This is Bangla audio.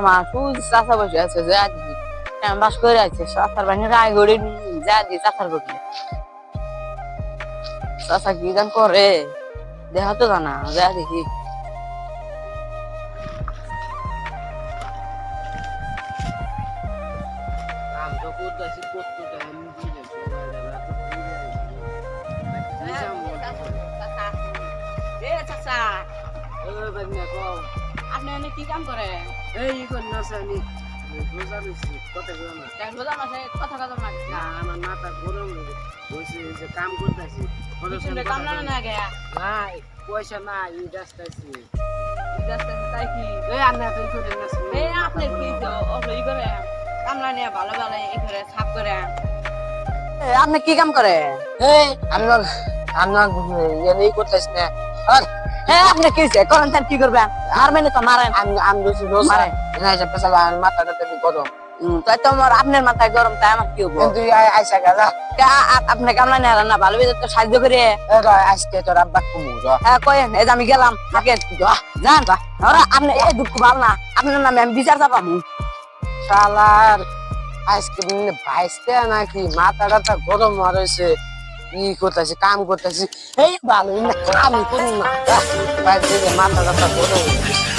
মা সুজ চাষা বসে আছে যা দিদি টাইম পাস করে আছে চাষার বাহিনী রায় গড়ি যা দি চাষার বসে চাষা কি গান করে? দেখা তো জানা যা দেখি। আমরা করতেছি করতে টাইম দিয়ে আপনি অনেক কি কাম করে এই কোন নাসানি রোজা রয়েছি কথা না। রোজা মাসে কথা কথা না? না, আমার মাথা গরম হয়েছে যে কাম করতেছি কাম না না গে না পয়সা না এই রাস্তাছি তাই কি? এই তুই করে নাস এই আপনি কি তো ওই করে কামলা নিয়ে ভালো ভালো এই করে সাফ করে আপনি কি কাম করে এই ইয়ে নেই করতেছি না। আর হ্যাঁ আপনি কি হইছে? করেন তার কি করবেন? মারবেন তো মারেন। আমি। না মাথাটা গরম। তাই তো আমার আপনার মাথায় গরম তাই আমার কি হব? কিন্তু আইসা গেলা। আপনি কামলা নিয়ে না ভালো তো সাহায্য করে। আজকে তোর আব্বা কুমু র। হ্যাঁ কয়েন এই যে আমি গেলাম ওরা আপনি এই দুঃখ ভালো না। আপনার নামে আমি বিচার শালার আজকে ভাইসতে নাকি? মাথাটা তো গরম হয়েছে ই করতেছি কাম করতেছি এই ভালো না কাম করুন না তো গরম হয়েছে।